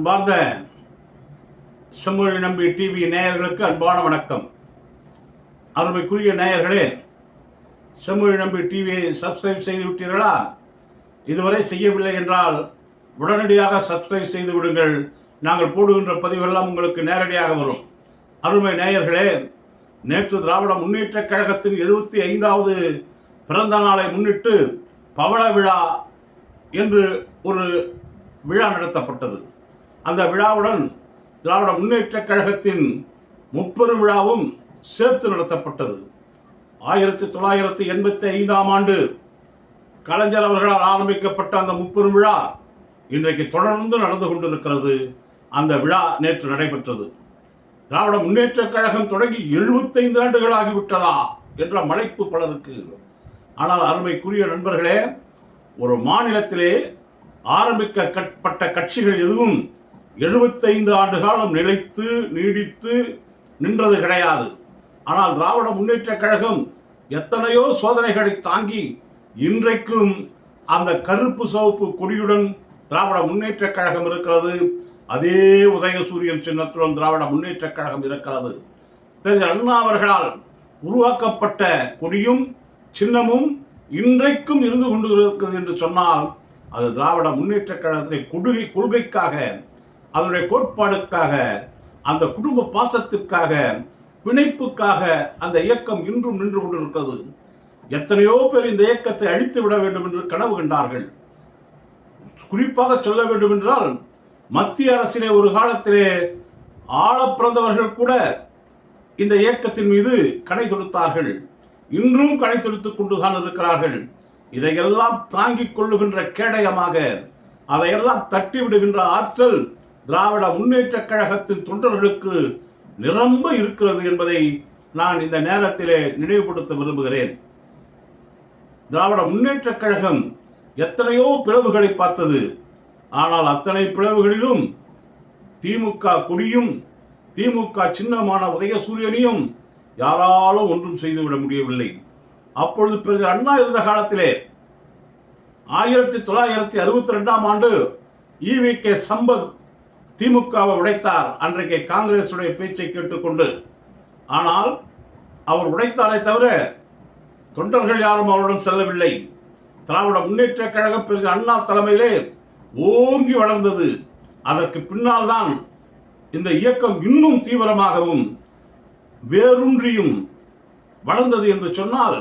அன்பார்ந்த செம்மொழி நம்பி டிவி நேயர்களுக்கு அன்பான வணக்கம். அருமைக்குரிய நேயர்களே செம்மொழி நம்பி டிவியை சப்ஸ்கிரைப் செய்து விட்டீர்களா? இதுவரை செய்யவில்லை என்றால் உடனடியாக சப்ஸ்கிரைப் செய்து விடுங்கள். நாங்கள் போடுகின்ற பதிவெல்லாம் உங்களுக்கு நேரடியாக வரும். அருமை நேயர்களே நேற்று திராவிட முன்னேற்ற கழகத்தின் எழுபத்தி ஐந்தாவது பிறந்த நாளை முன்னிட்டு பவள விழா என்று ஒரு விழா நடத்தப்பட்டது. அந்த விழாவுடன் திராவிட முன்னேற்றக் கழகத்தின் முப்பெரும் விழாவும் சேர்த்து நடத்தப்பட்டது. ஆயிரத்தி தொள்ளாயிரத்தி எண்பத்தி ஐந்தாம் ஆண்டு கலைஞர் அவர்களால் ஆரம்பிக்கப்பட்ட அந்த முப்பெரும் விழா இன்றைக்கு தொடர்ந்து நடந்து கொண்டிருக்கிறது. அந்த விழா நேற்று நடைபெற்றது. திராவிட முன்னேற்றக் கழகம் தொடங்கி எழுபத்தைந்து ஆண்டுகள் ஆகிவிட்டதா என்ற மலைப்பு பலருக்கு. ஆனால் அருமைக்குரிய நண்பர்களே ஒரு மாநிலத்திலே ஆரம்பிக்கப்பட்ட கட்சிகள் எதுவும் எழுபத்தைந்து ஆண்டு காலம் நிலைத்து நீடித்து நின்றது கிடையாது. ஆனால் திராவிட முன்னேற்றக் கழகம் எத்தனையோ சோதனைகளை தாங்கி இன்றைக்கும் அந்த கருப்பு சிவப்பு கொடியுடன் திராவிட முன்னேற்றக் கழகம் இருக்கிறது. அதே உதயசூரியன் சின்னத்துடன் திராவிட முன்னேற்றக் கழகம் இருக்கிறது. பேரறிஞர் அண்ணா அவர்களால் உருவாக்கப்பட்ட கொடியும் சின்னமும் இன்றைக்கும் இருந்து கொண்டு இருக்கிறது என்று சொன்னால் அது திராவிட முன்னேற்ற கழகத்தை கொடுகை கொள்கைக்காக அதனுடைய கோட்பாடுக்காக அந்த குடும்ப பாசத்திற்காக பிணைப்புக்காக அந்த இயக்கம் இன்றும் நின்று கொண்டிருக்கிறது. எத்தனையோ பேர் இந்த இயக்கத்தை அழித்து விட வேண்டும் என்று கனவு கண்டார்கள். குறிப்பாக சொல்ல வேண்டும் என்றால் மத்திய அரசிலே ஒரு காலத்திலே ஆழ பிறந்தவர்கள் கூட இந்த இயக்கத்தின் மீது கணை தொடுத்தார்கள். இன்றும் கணை தொடுத்துக் கொண்டுதான் இருக்கிறார்கள். இதையெல்லாம் தாங்கிக் கொள்ளுகின்ற கேடயமாக அதையெல்லாம் தட்டி விடுகின்ற ஆற்றல் திராவிட முன்னேற்றக் கழகத்தின் தொண்டர்களுக்கு நிரம்ப இருக்கிறது என்பதை நான் இந்த நேரத்திலே நினைவுபடுத்த விரும்புகிறேன். திராவிட முன்னேற்றக் கழகம் எத்தனையோ பிளவுகளை பார்த்தது. ஆனால் அத்தனை பிளவுகளிலும் திமுக கொடியும் திமுக சின்னமான உதயசூரியனையும் யாராலும் ஒன்றும் செய்துவிட முடியவில்லை. அப்பொழுது பிறகு அண்ணா இருந்த காலத்திலே ஆயிரத்தி தொள்ளாயிரத்தி அறுபத்தி ரெண்டாம் ஆண்டு ஈவி கே சம்பத் திமுகவை உடைத்தார் அன்றைக்கு காங்கிரசுடைய பேச்சை கேட்டுக்கொண்டு ஆனால் அவர் உடைத்தாரை தவிர தொண்டர்கள் யாரும் அவருடன் செல்லவில்லை. திராவிட முன்னேற்ற கழகம் பிறகு அண்ணா தலைமையிலே ஓங்கி வளர்ந்தது. அதற்கு பின்னால் தான் இந்த இயக்கம் இன்னும் தீவிரமாகவும் வேரூன்றியும் வளர்ந்தது என்று சொன்னால்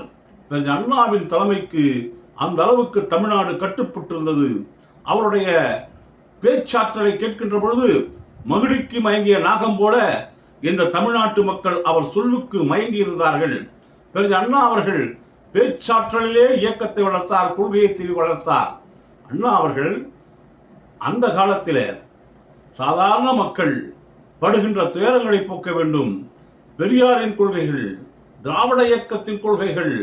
பிறகு அண்ணாவின் தலைமைக்கு அந்த அளவுக்கு தமிழ்நாடு கட்டுப்பட்டிருந்தது. அவருடைய பேச்சாற்றலை கேட்கின்ற பொழுது மகிழ்ச்சி மயங்கிய நாகம் போல இந்த தமிழ்நாட்டு மக்கள் அவர் சொல்லுக்கு மயங்கி இருந்தார்கள் பிறகு அண்ணா அவர்கள் பேச்சாற்றலிலே இயக்கத்தை வளர்த்தார் கொள்கையை திரி வளர்த்தார். அண்ணா அவர்கள் அந்த காலத்தில் சாதாரண மக்கள் படுகின்ற துயரங்களை போக்க வேண்டும். பெரியாரின் கொள்கைகள் திராவிட இயக்கத்தின் கொள்கைகள்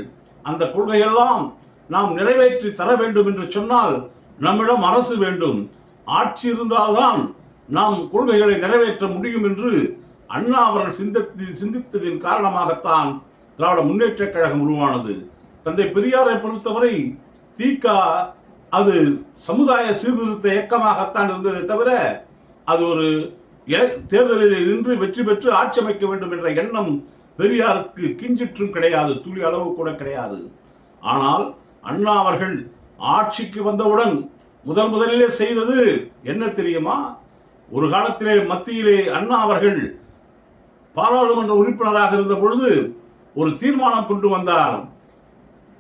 அந்த கொள்கையெல்லாம் நாம் நிறைவேற்றி தர வேண்டும் என்று சொன்னால் நம்மிடம் அரசு வேண்டும். ஆட்சி இருந்தால்தான் நாம் கொள்கைகளை நிறைவேற்ற முடியும் என்று அண்ணா அவர்கள் சிந்தித்து சிந்தித்ததின் காரணமாகத்தான் திராவிட முன்னேற்றக் கழகம் உருவானது. தந்தை பெரியாரை பொறுத்தவரை தீக அது சமுதாய சீர்திருத்த இயக்கமாகத்தான் இருந்ததை தவிர அது ஒரு தேர்தலில் நின்று வெற்றி பெற்று ஆட்சி அமைக்க வேண்டும் என்ற எண்ணம் பெரியாருக்கு கிஞ்சிற்றும் கிடையாது துளி அளவு கூட கிடையாது. ஆனால் அண்ணா அவர்கள் ஆட்சிக்கு வந்தவுடன் முதல் முதலிலே செய்தது என்ன தெரியுமா? ஒரு காலத்திலே மத்தியிலே அண்ணா அவர்கள் பாராளுமன்ற உறுப்பினராக இருந்த பொழுது ஒரு தீர்மானம் கொண்டு வந்தார்.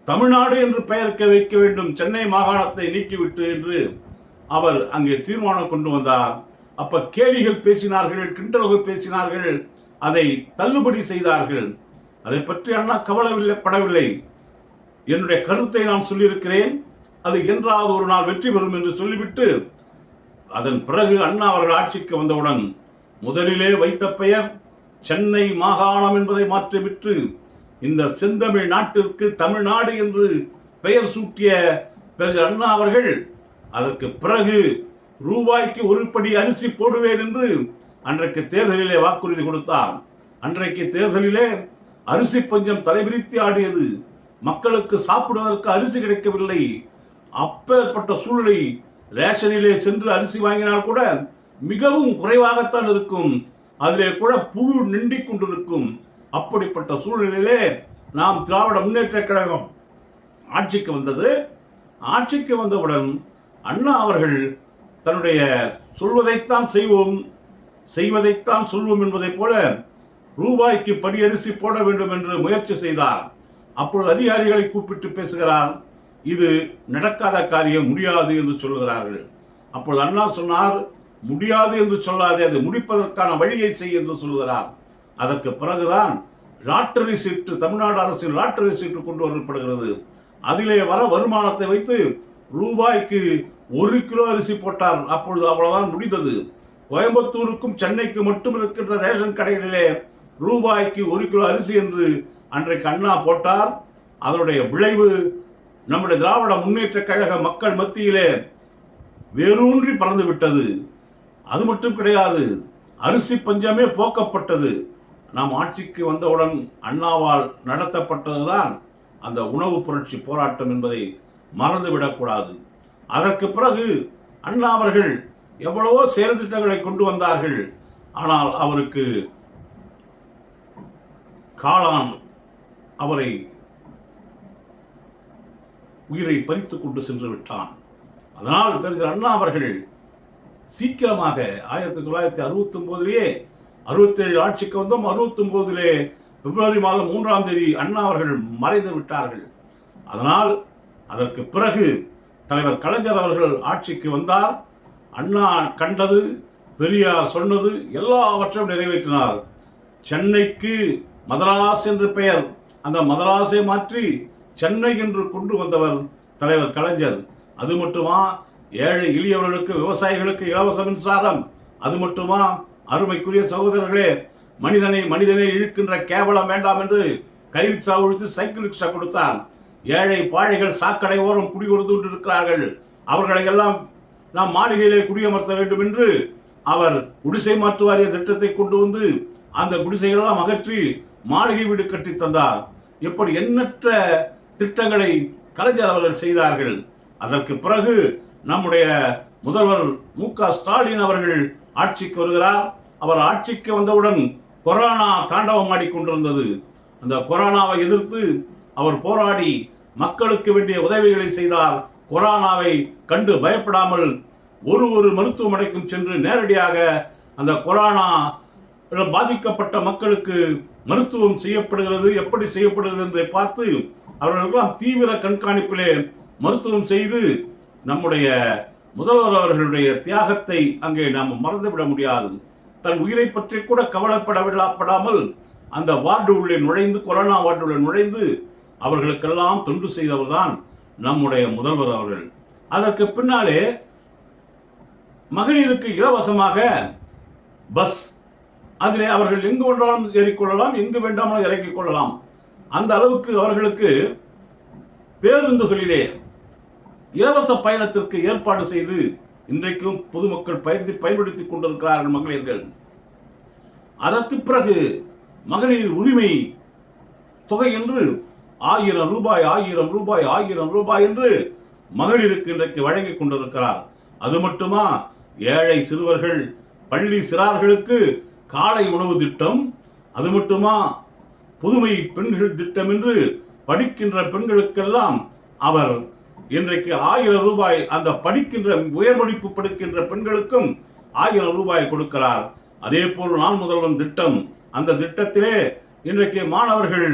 தமிழ்நாடு என்று பெயர்க்க வைக்க வேண்டும் சென்னை மாகாணத்தை நீக்கிவிட்டு என்று அவர் அங்கே தீர்மானம் கொண்டு வந்தார். அப்ப கேலிகள் பேசினார்கள் கிண்டல்கள் பேசினார்கள் அதை தள்ளுபடி செய்தார்கள். அதை பற்றி அண்ணா கவலைப்படவில்லை படவில்லை. என்னுடைய கருத்தை நான் சொல்லியிருக்கிறேன். அது என்றாவது ஒரு நாள் வெற்றி பெறும் என்று சொல்லிவிட்டு அதன் பிறகு அண்ணா அவர்கள் ஆட்சிக்கு வந்தவுடன் முதலிலே வைத்த பெயர் சென்னை மாகாணம் என்பதை மாற்றிவிட்டு இந்த செந்தமிழ் நாட்டிற்கு தமிழ்நாடு என்று பெயர் சூட்டிய பெரிய அண்ணா அவர்கள் அதற்கு பிறகு ரூபாய்க்கு ஒரு படி அரிசி போடுவேன் என்று அன்றைக்கு தேர்தலிலே வாக்குறுதி கொடுத்தார். அன்றைக்கு தேர்தலிலே அரிசி பஞ்சம் தலைவிரித்து ஆடியது மக்களுக்கு சாப்பிடுவதற்கு அரிசி கிடைக்கவில்லை அப்பேற்பட்ட சூழ்நிலை ரேஷனிலே சென்று அரிசி வாங்கினால் கூட மிகவும் குறைவாகத்தான் இருக்கும். அதிலே கூட புழு நிண்டிக் கொண்டிருக்கும். அப்படிப்பட்ட சூழ்நிலையிலே நாம் திராவிட முன்னேற்ற கழகம் ஆட்சிக்கு வந்தது. ஆட்சிக்கு வந்தவுடன் அண்ணா அவர்கள் தன்னுடைய சொல்வதைத்தான் செய்வோம். செய்வதைத்தான் சொல்வோம் என்பதைப் போல ரூபாய்க்கு படியரிசி போட வேண்டும் என்று முயற்சி செய்தார். அப்பொழுது அதிகாரிகளை கூப்பிட்டு பேசுகிறார். இது நடக்காத காரியம் முடியாது என்று சொல்லுகிறார்கள். அப்பொழுது அண்ணா சொன்னார் முடியாது என்று சொல்லாதே அது முடிப்பதற்கான வழியை செய் என்று சொல்லுகிறார். அதற்கு பிறகுதான் லாட்டரி சீட்டு தமிழ்நாடு அரசின் லாட்டரி சீட்டு கொண்டு வரப்படுகிறது. அதிலே வர வருமானத்தை வைத்து ரூபாய்க்கு ஒரு கிலோ அரிசி போட்டார். அப்பொழுது அவ்வளவுதான் முடிந்தது. கோயம்புத்தூருக்கும் சென்னைக்கு மட்டும் இருக்கின்ற ரேஷன் கடைகளிலே ரூபாய்க்கு ஒரு கிலோ அரிசி என்று அன்றைக்கு அண்ணா போட்டார். அதனுடைய விளைவு நம்முடைய திராவிட முன்னேற்ற கழக மக்கள் மத்தியிலே வேரூன்றி பறந்து விட்டது அது மட்டும் கிடையாது அரிசி பஞ்சமே போக்கப்பட்டது. நாம் ஆட்சிக்கு வந்தவுடன் அண்ணாவால் நடத்தப்பட்டதுதான் அந்த உணவு புரட்சி போராட்டம் என்பதை மறந்துவிடக்கூடாது அதற்கு பிறகு அண்ணா அவர்கள் எவ்வளவோ செயல் திட்டங்களை கொண்டு வந்தார்கள். ஆனால் அவருக்கு காளான் அவரை உயிரை பறித்து கொண்டு சென்று விட்டான். அதனால் பெருகிற அண்ணா அவர்கள் சீக்கிரமாக ஆயிரத்தி தொள்ளாயிரத்தி அறுபத்தி ஒன்பதுலேயே அறுபத்தேழு ஆட்சிக்கு வந்தோம் அறுபத்தி ஒன்பதுலே பிப்ரவரி மாதம் மூன்றாம் தேதி அண்ணா அவர்கள் மறைந்து விட்டார்கள். அதனால் அதற்கு பிறகு தலைவர் கலைஞர் அவர்கள் ஆட்சிக்கு வந்தார். அண்ணா கண்டது பெரியார் சொன்னது எல்லாவற்றையும் நிறைவேற்றினார். சென்னைக்கு மதராஸ் என்று பெயர். அந்த மதராஸை மாற்றி சென்னை என்று கொண்டு வந்தவர் தலைவர் கலைஞர். அது மட்டுமா ஏழை எளியவர்களுக்கு விவசாயிகளுக்கு இலவச மின்சாரம்? அது மட்டுமா அருமைக்குரிய சகோதரர்களே மனிதனை மனிதனை இழுக்கின்ற கேவலம் வேண்டாம் என்று கயிறு சாவுழுத்து சைக்கிள் ரிக்ஷா கொடுத்தார் ஏழை பாழைகள் சாக்கடை ஓரம் குடிகொடுத்து கொண்டிருக்கிறார்கள். அவர்களை எல்லாம் நாம் மாளிகையிலே குடியமர்த்த வேண்டும் என்று அவர் குடிசை மாற்று வாரிய திட்டத்தை கொண்டு வந்து அந்த குடிசைகளெல்லாம் அகற்றி மாளிகை வீடு கட்டி தந்தார். இப்படி எண்ணற்ற திட்டங்களை கலைஞர் அவர்கள் செய்தார்கள். அதற்கு பிறகு நம்முடைய முதல்வர் மு க ஸ்டாலின் அவர்கள் ஆட்சிக்கு வருகிறார். அவர் ஆட்சிக்கு வந்தவுடன் கொரோனா தாண்டவம் ஆடிக்கொண்டிருந்தது. அந்த கொரோனாவை எதிர்த்து அவர் போராடி மக்களுக்கு வேண்டிய உதவிகளை செய்தார். கொரோனாவை கண்டு பயப்படாமல் ஒரு ஒரு மருத்துவமனைக்கும் சென்று நேரடியாக அந்த கொரோனா பாதிக்கப்பட்ட மக்களுக்கு மருத்துவம் செய்யப்படுகிறது எப்படி செய்யப்படுகிறது என்பதை பார்த்து அவர்களுக்கெல்லாம் தீவிர கண்காணிப்பிலே மருத்துவம் செய்து நம்முடைய முதல்வர் அவர்களுடைய தியாகத்தை அங்கே நாம் மறந்துவிட முடியாது. தன் உயிரை பற்றி கூட கவலைப்படவில்லாப்படாமல் அந்த வார்டு உள்ளே நுழைந்து கொரோனா வார்டு உள்ளே நுழைந்து அவர்களுக்கெல்லாம் தொண்டு செய்தவர்தான் நம்முடைய முதல்வர் அவர்கள். அதற்கு பின்னாலே மகளிருக்கு இலவசமாக பஸ் அதிலே அவர்கள் எங்கு ஒன்றாலும் ஏறிக்கொள்ளலாம் எங்கு வேண்டாமலும் இறக்கிக் கொள்ளலாம் அந்த அளவுக்கு அவர்களுக்கு பேருந்துகளிலே இலவச பயணத்திற்கு ஏற்பாடு செய்து இன்றைக்கும் பொதுமக்கள் பயிர்த்தி பயன்படுத்திக் கொண்டிருக்கிறார்கள் மகளிர்கள். அதற்கு பிறகு மகளிர் உரிமை தொகை என்று ஆயிரம் ரூபாய் ஆயிரம் ரூபாய் ஆயிரம் ரூபாய் என்று மகளிருக்கு இன்றைக்கு வழங்கி கொண்டிருக்கிறார். அது மட்டுமா? ஏழை சிறுவர்கள் பள்ளி சிறார்களுக்கு காலை உணவு திட்டம் அது மட்டுமா? புதுமை பெண்கள் திட்டம் என்று படிக்கின்ற பெண்களுக்கெல்லாம் அவர் இன்றைக்கு ஆயிரம் ரூபாய் அந்த படிக்கின்ற உயர் படிப்பு படிக்கின்ற பெண்களுக்கும் ஆயிரம் ரூபாய் கொடுக்கிறார். அதே போல் நான் முதல்வன் திட்டம் அந்த திட்டத்திலே இன்றைக்கு மாணவர்கள்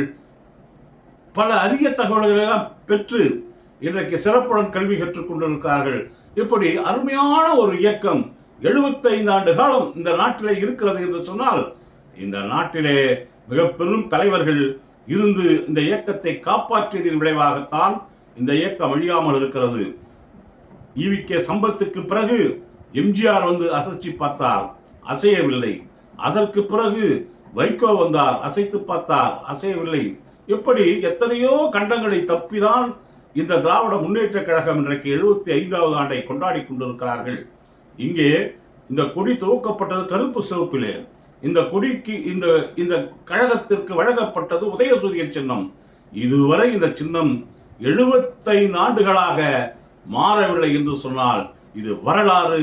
பல அரிய தகவல்களை எல்லாம் பெற்று இன்றைக்கு சிறப்புடன் கல்வி கற்றுக் கொண்டிருக்கிறார்கள். இப்படி அருமையான ஒரு இயக்கம் 75 ஆண்டு காலம் இந்த நாட்டிலே இருக்கிறது என்று சொன்னால் இந்த நாட்டிலே மிக பெரும் தலைவர்கள் இருந்து இந்த இயக்கத்தை காப்பாற்றியதன் விளைவாகத்தான் இந்த இயக்கம் அழியாமல் இருக்கிறது. ஈவிகே சம்பத்துக்கு பிறகு எம்ஜிஆர் வந்து அசைச்சு பார்த்தார் அசையவில்லை. அதற்கு பிறகு வைகோ வந்தார் அசைத்து பார்த்தார் அசையவில்லை. இப்படி எத்தனையோ கண்டங்களை தப்பிதான் இந்த திராவிட முன்னேற்ற கழகம் இன்றைக்கு எழுபத்தி ஐந்தாவது ஆண்டை கொண்டாடி கொண்டிருக்கிறார்கள். இங்கே இந்த கொடி துவக்கப்பட்டது கருப்பு சிவப்பிலே. இந்த கொடிக்கு இந்த இந்த கழகத்திற்கு வழங்கப்பட்டது உதயசூரிய சின்னம். இதுவரை இந்த சின்னம் எழுபத்தைந்து ஆண்டுகளாக மாறவில்லை என்று சொன்னால் இது வரலாறு.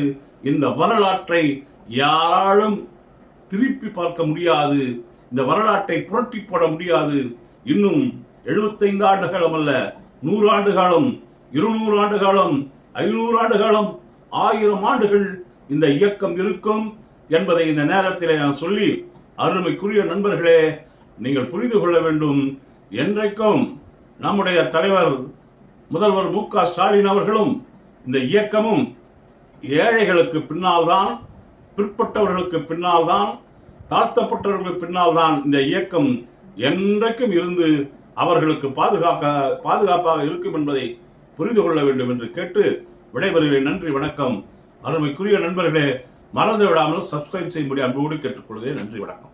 இந்த வரலாற்றை யாராலும் திருப்பி பார்க்க முடியாது. இந்த வரலாற்றை புரட்டி போட முடியாது. இன்னும் எழுபத்தைந்து ஆண்டு காலம் அல்ல நூறு ஆண்டு காலம் இருநூறு ஆண்டு காலம் ஐநூறு ஆண்டு காலம் ஆயிரம் ஆண்டுகள் இந்த இயக்கம் இருக்கும் என்பதை இந்த நேரத்தில் நான் சொல்லி அருமைக்குரிய நண்பர்களே நீங்கள் புரிந்து கொள்ள வேண்டும். என்றைக்கும் நம்முடைய தலைவர் முதல்வர் மு க ஸ்டாலின் அவர்களும் இந்த இயக்கமும் ஏழைகளுக்கு பின்னால்தான் பிற்பட்டவர்களுக்கு பின்னால்தான் தாழ்த்தப்பட்டவர்களுக்கு பின்னால்தான் இந்த இயக்கம் என்றைக்கும் இருந்து அவர்களுக்கு பாதுகாக்க பாதுகாப்பாக இருக்கும் என்பதை புரிந்து கொள்ள வேண்டும் என்று கேட்டு விடைபெறுகிறேன். நன்றி வணக்கம். அருமைக்குரிய நண்பர்களே மறந்து விடாமல் சப்ஸ்கிரைப் செய்யும்படி அன்போடு கேட்டுக்கொள்கிறேன். நன்றி வணக்கம்.